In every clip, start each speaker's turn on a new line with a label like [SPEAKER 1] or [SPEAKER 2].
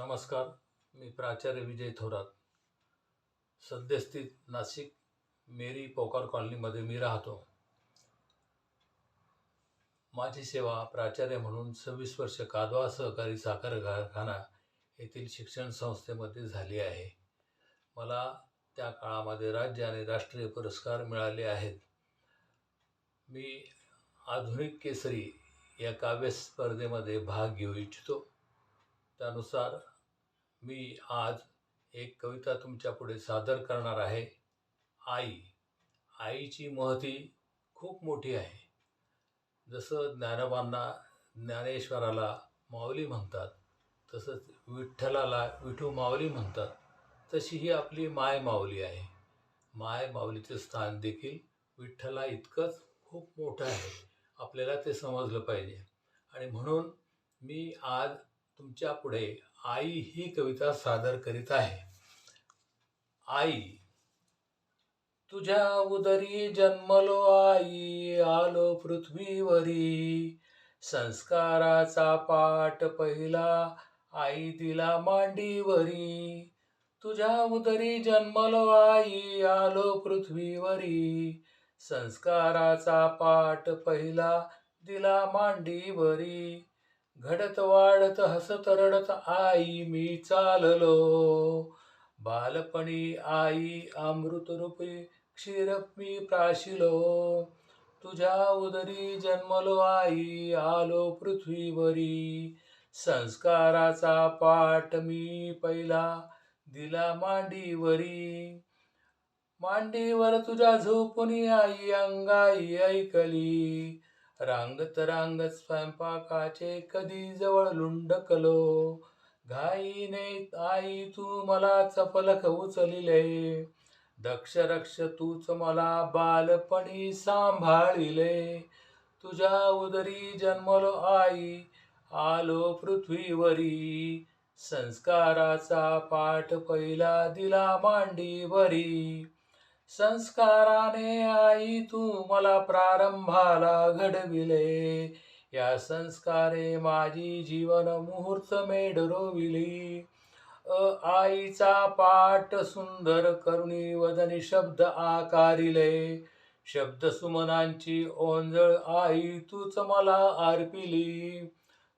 [SPEAKER 1] नमस्कार मी प्राचार्य विजय थोरात. सद्यस्थित नाशिक मेरी पोकार कॉलनीमध्ये मी राहतो. माझी सेवा प्राचार्य म्हणून सव्वीस वर्ष कादवा सहकारी साखर कारखाना येथील शिक्षण संस्थेमध्ये झाली आहे. मला त्या काळामध्ये राज्य आणि राष्ट्रीय पुरस्कार मिळाले आहेत. मी आधुनिक केसरी या काव्य स्पर्धेमध्ये भाग घेऊ इच्छितो. त्यानुसार मी आज एक कविता तुमच्यापुढे सादर करणार आहे. आई. आईची महती खूप मोठी आहे. जसं ज्ञानोबांना ज्ञानेश्वराला माऊली म्हणतात तसंच विठ्ठलाला विठू माऊली म्हणतात तशी ही आपली माय माऊली आहे. माय माऊलीचं स्थान देखील विठ्ठला इतकंच खूप मोठं आहे. आपल्याला ते समजलं पाहिजे. आणि म्हणून मी आज तुमच्यापुढे आई ही कविता सादर करीत आहे. आई तुझ्या उदरी जन्मलो आई आलो पृथ्वीवरी. संस्काराचा पाठ पहिला आई दिला मांडीवरी. तुझ्या उदरी जन्मलो आई आलो पृथ्वीवरी. संस्काराचा पाठ पहिला दिला मांडीवरी. घडत वाढत हसत रडत आई मी चाललो. बालपणी आई अमृतरूपी क्षीर मी प्राशिलो. तुझ्या उदरी जन्मलो आई आलो पृथ्वीवरी. संस्काराचा पाठ मी पहिला दिला मांडीवरी. मांडीवर तुझ्या झोपुनी आई अंगाई ऐकली. रांगत रांगत स्वयंपाकाचे कधी जवळ लुंडकलो. घाईने आई तू मला चपलक उचलिले. दक्ष रक्ष तूच मला बालपणी सांभाळिले. तुझ्या उदरी जन्मलो आई आलो पृथ्वीवरी. संस्काराचा पाठ पहिला दिला मांडीवरी. संस्काराने आई तू मला प्रारंभाला घडविले. या संस्कारे माझी जीवन मुहूर्त मेढ रोविली. अ आईचा पाठ सुंदर करुणी वदनी शब्द आकारिले. शब्द सुमनांची ओंजळ आई तूच मला अर्पिली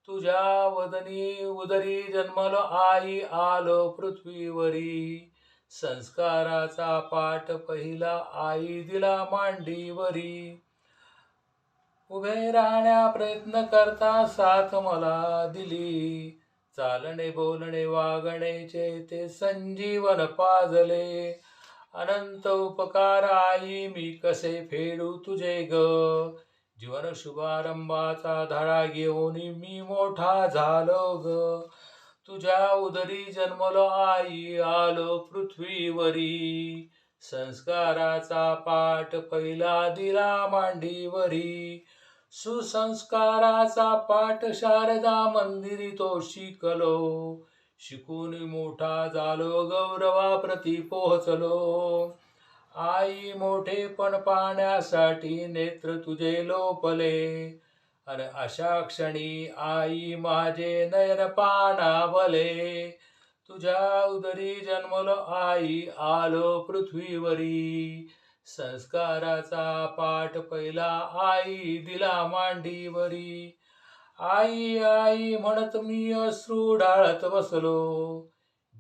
[SPEAKER 1] तुझ्या वदनी उदरी जन्मलो आई आलो पृथ्वीवरी. संस्काराचा पाठ पहिला आई दिला मांडीवरी. उभे राहण्या प्रयत्न करता साथ मला दिली. चालणे बोलणे वागणेचे ते संजीवन पाजले. अनंत उपकार आई मी कसे फेडू तुझे ग? जीवन शुभारंभाचा धडा घेऊन मी मोठा झालो ग. तुझ्या उदरी जन्मलो आई आलो पृथ्वीवरी. संस्काराचा पाठ पहिला दिला मांडीवरी. सुसंस्काराचा पाठ शारदा मंदिरी तो शिकलो. शिकून मोठा झालो गौरवाप्रती पोहोचलो. आई मोठेपण पाहण्यासाठी नेत्र तुझे लोपले. अरे अशा क्षणी आई माझे नयन पाणावले. तुझ्या उदरी जन्मलो आई आलो पृथ्वीवरी. संस्काराचा पाठ पहिला आई दिला मांडीवरी. आई आई म्हणत मी अश्रू ढाळत बसलो.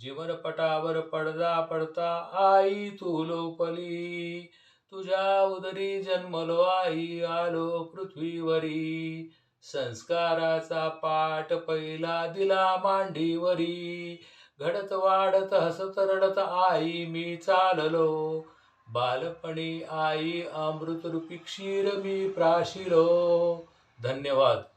[SPEAKER 1] जीवनपटावर पडदा पडता आई तू लोपली. तुझ्या उदरी जन्मलो आई आलो पृथ्वीवरी. संस्काराचा पाठ पहिला दिला मांडीवरी. घडत वाढत हसत रडत आई मी चाललो. बालपणी आई अमृतरूपी क्षीर मी प्राशिलो. धन्यवाद.